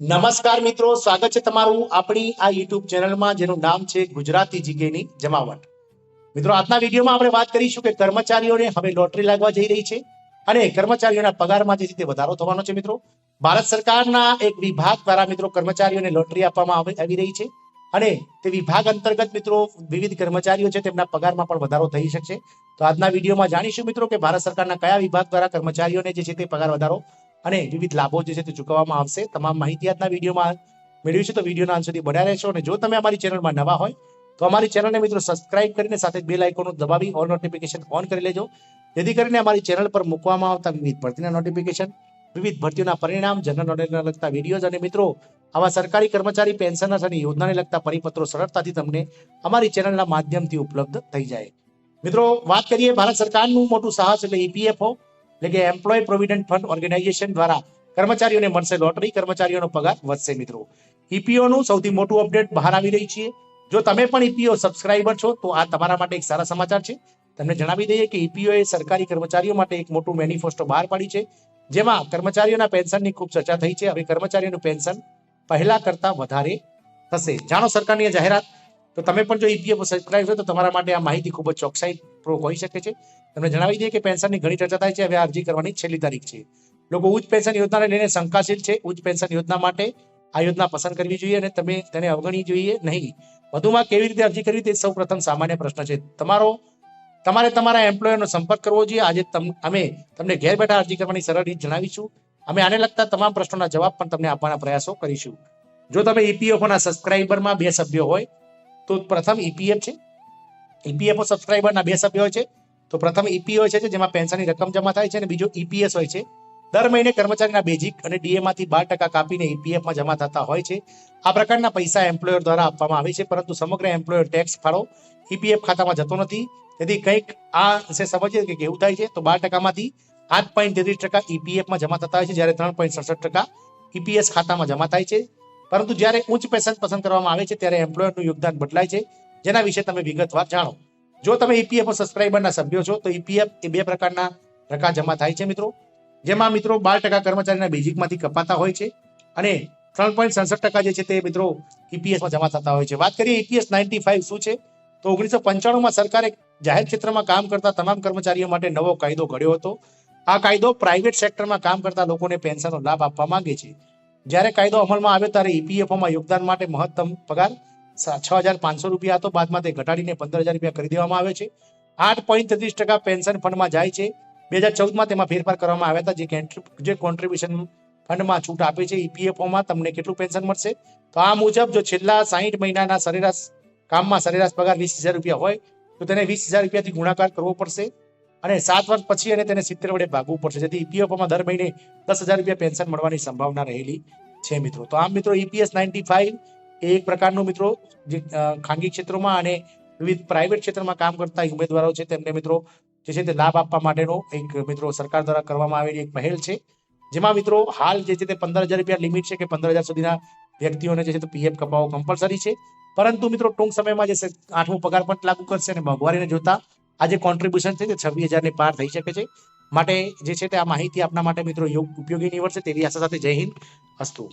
નમસ્કાર મિત્રો, સ્વાગત છે તમારું આપણી આ યુટ્યુબ ચેનલમાં, જેનું નામ છે ગુજરાતી જીકેની જમાવટ. મિત્રો, આજના વિડીયોમાં આપણે વાત કરીશું કે કર્મચારીઓને હવે લોટરી લાગવા જઈ રહી છે અને કર્મચારીઓના પગારમાં જે રીતે વધારો થવાનો છે મિત્રો. ભારત સરકારના એક વિભાગ દ્વારા મિત્રો કર્મચારીઓને લોટરી આપવામાં આવી રહી છે અને તે વિભાગ અંતર્ગત મિત્રો વિવિધ કર્મચારીઓ છે તેમના પગારમાં પણ વધારો થઈ શકશે. તો આજના વિડીયોમાં જાણીશું મિત્રો કે ભારત સરકારના કયા વિભાગ દ્વારા કર્મચારીઓને જે છે તે પગાર વધારો અને વિવિધ લાભો જે છે તે ચૂકવવામાં આવશે. તમામ માહિતી આજના વિડીયોમાં મેળવી છે. તો વિડીયોના અંત સુધી બન્યા રહેશો અને જો તમે અમારી ચેનલમાં નવા હોય, તો અમારી ચેનલને મિત્રો સબસ્ક્રાઇબ કરીને સાથે બેલ આઇકોન દબાવી ઓલ નોટિફિકેશન ઓન કરી લેજો. જેથી કરીને અમારી ચેનલ પર મૂકવામાં આવતા વિવિધ ભરતીના નોટિફિકેશન વિવિધ ભરતીઓના પરિણામ જનરલ નોલેજને લગતા વિડીયોઝ અને મિત્રો, આવા સરકારી કર્મચારી પેન્શનર્સ અને યોજનાને લગતા પરિપત્રો સરળતાથી તમને અમારી ચેનલના માધ્યમથી ઉપલબ્ધ થઈ જાય. મિત્રો, વાત કરીએ ભારત સરકારનું. મોટું સાહસ એટલે ઈપીએફઓ એટલે કે એમ્પ્લોય પ્રોવિડન્ટ ફંડ ઓર્ગેનાઇઝેશન દ્વારા કર્મચારીઓને મળશે લોટરી, કર્મચારીઓનો પગાર વધશે મિત્રો. ઈપીઓનું નું સૌથી મોટું અપડેટ બહાર આવી રહી છે. જો તમે પણ ઈપીઓ સબસ્ક્રાઇબર છો, તો આ તમારા માટે એક સારા સમાચાર છે. તમને જણાવી દઈએ કે ઈપીઓ એ સરકારી કર્મચારીઓ માટે એક મોટું મેનિફેસ્ટો બહાર પાડી છે. જેમાં કર્મચારીઓના પેન્શનની ખૂબ ચર્ચા થઈ છે. હવે કર્મચારીઓનું પેન્શન પહેલા કરતા વધારે થશે. જાણો સરકારની જાહેરાત તો તમે પણ જો ઈપીએફ સબસ્ક્રાઇબ છો તો તમારા માટે આ માહિતી ખૂબ જ ચોકસાઈ હોઈ શકે છે. તમને જણાવી દઈએ કે પેન્શનની ઘણી ચર્ચા થાય છે. હવે અરજી કરવાની છેલ્લી તારીખ છે. લોકો ઉચ્ચ પેન્શન યોજનાને લઈને શંકાશીલ છે. ઉચ્ચ પેન્શન યોજના માટે આ યોજના પસંદ કરવી જોઈએ અને તમે તેને અવગણવી જોઈએ નહીં. વધુમાં કેવી રીતે અરજી કરવી તે સૌ પ્રથમ સામાન્ય પ્રશ્ન છે. તમારો, તમારે તમારા એમ્પ્લોયરનો સંપર્ક કરવો જોઈએ. આજે અમે તમને ઘેર બેઠા અરજી કરવાની સરળ રીત જણાવીશું. અમે આને લગતા તમામ પ્રશ્નોના જવાબ પણ તમને આપવાના પ્રયાસો કરીશું. જો તમે ઈપીએફઓના સબસ્ક્રાઇબરમાં બે સભ્યો હોય તો પ્રથમ ઈપીએફ છે. ઈપીએફઓ સબસ્ક્રાઈબરના બે સભ્યો હોય છે. તો પ્રથમ ઈપીઓ છે જેમાં પેન્શનની રકમ જમા થાય છે અને બીજો ઈપીએસ હોય છે. દર મહિને કર્મચારીના બેઝિક અને ડીએમાંથી બાર ટકા કાપીને ઈપીએફમાં જમા થતા હોય છે. આ પ્રકારના પૈસા એમ્પ્લોયર દ્વારા આપવામાં આવે છે, પરંતુ સમગ્ર એમ્પ્લોયર ટેક્સ ફાળો ઈપીએફ ખાતામાં જતો નથી. તેથી કંઈક આ વિશે સમજીએ કે કેવું થાય છે, તો બાર ટકામાંથી આઠ પોઈન્ટ તેત્રીસ ટકા ઈપીએફમાં જમા થતા હોય છે, જ્યારે ત્રણ પોઈન્ટ સડસઠ ટકા ઈપીએસ ખાતામાં જમા થાય છે. પરંતુ જ્યારે ઉચ્ચ પેન્શન પસંદ કરવામાં આવે છે, ત્યારે એમ્પ્લોયરનું યોગદાન બદલાય છે. જેના વિશે તમે વિગતવાર જાણો. જો તમે ઈપીએફ સબસ્ક્રાઇબરના સભ્યો છો, તો ઈપીએફ એ બે પ્રકારના ટકા જમા થાય છે મિત્રો. જેમાં મિત્રો બાર ટકા કર્મચારીના બેઝિકમાંથી કપાતા હોય છે અને ત્રણ પોઈન્ટ સડસઠ ટકા જે છે તે મિત્રો ઈપીએસમાં જમા થતા હોય છે. વાત કરીએ ઈપીએસ નાઇન્ટી ફાઈવ શું છે, તો ઓગણીસો પંચાણુંમાં સરકારે જાહેર ક્ષેત્રમાં કામ કરતા તમામ કર્મચારીઓ માટે નવો કાયદો ઘડ્યો હતો. આ કાયદો પ્રાઇવેટ સેક્ટરમાં કામ કરતા લોકોને પેન્શનનો લાભ આપવા માંગે છે. જ્યારે કાયદો અમલમાં આવ્યો ત્યારે ઈપીએફઓમાં યોગદાન માટે મહત્તમ પગાર છ હજાર પાંચસો રૂપિયા હતો. બાદમાં તે ઘટાડીને પંદર હજાર રૂપિયા કરી દેવામાં આવે છે. આઠ પોઈન્ટ ત્રીસ ટકા પેન્શન ફંડમાં જાય છે. બે હજાર ચૌદમાં તેમાં ફેરફાર કરવામાં આવ્યા હતા. જે જે કોન્ટ્રીબ્યુશન ફંડમાં છૂટ આપે છે ઈપીએફઓમાં તમને કેટલું પેન્શન મળશે? તો આ મુજબ જો છેલ્લા સાહીઠ મહિનાના સરેરાશ કામમાં સરેરાશ પગાર વીસ હજાર રૂપિયા હોય, તો તેને વીસ હજાર રૂપિયાથી ગુણાકાર કરવો પડશે. અને સાત વર્ષ પછી એને તેને સિત્તેર વડે ભાગવું પડશે. જેથી ઈપીએફઓમાં દર મહિને દસ હજાર રૂપિયા પેન્શન મળવાની સંભાવના રહેલી છે મિત્રો. તો આમ મિત્રો ઈપીએસ નાઇન્ટી ફાઈવ એક પ્રકારનું મિત્રો જે ખાનગી ક્ષેત્રોમાં અને વિવિધ પ્રાઇવેટ ક્ષેત્રમાં કામ કરતા ઉમેદવારો છે, તેમને મિત્રો જે છે તે લાભ આપવા માટેનો એક મિત્રો સરકાર દ્વારા કરવામાં આવેલી એક પહેલ છે. જેમાં મિત્રો હાલ જે છે તે પંદર હજાર રૂપિયા લિમિટ છે કે પંદર હજાર સુધીના વ્યક્તિઓને જે છે તે પીએફ કપાવવો કમ્પલસરી છે. પરંતુ મિત્રો ટૂંક સમયમાં જે આઠમો પગાર પણ લાગુ કરશે અને મોંઘવારીને જોતા આ જે કોન્ટ્રીબ્યુશન છે તે છવ્વીસ હજારની પાર થઈ શકે છે. માટે જે છે તે આ માહિતી આપના માટે મિત્રો યોગ ઉપયોગી નીવડશે તેવી આશા સાથે જય હિન્દ. અસ્તુ.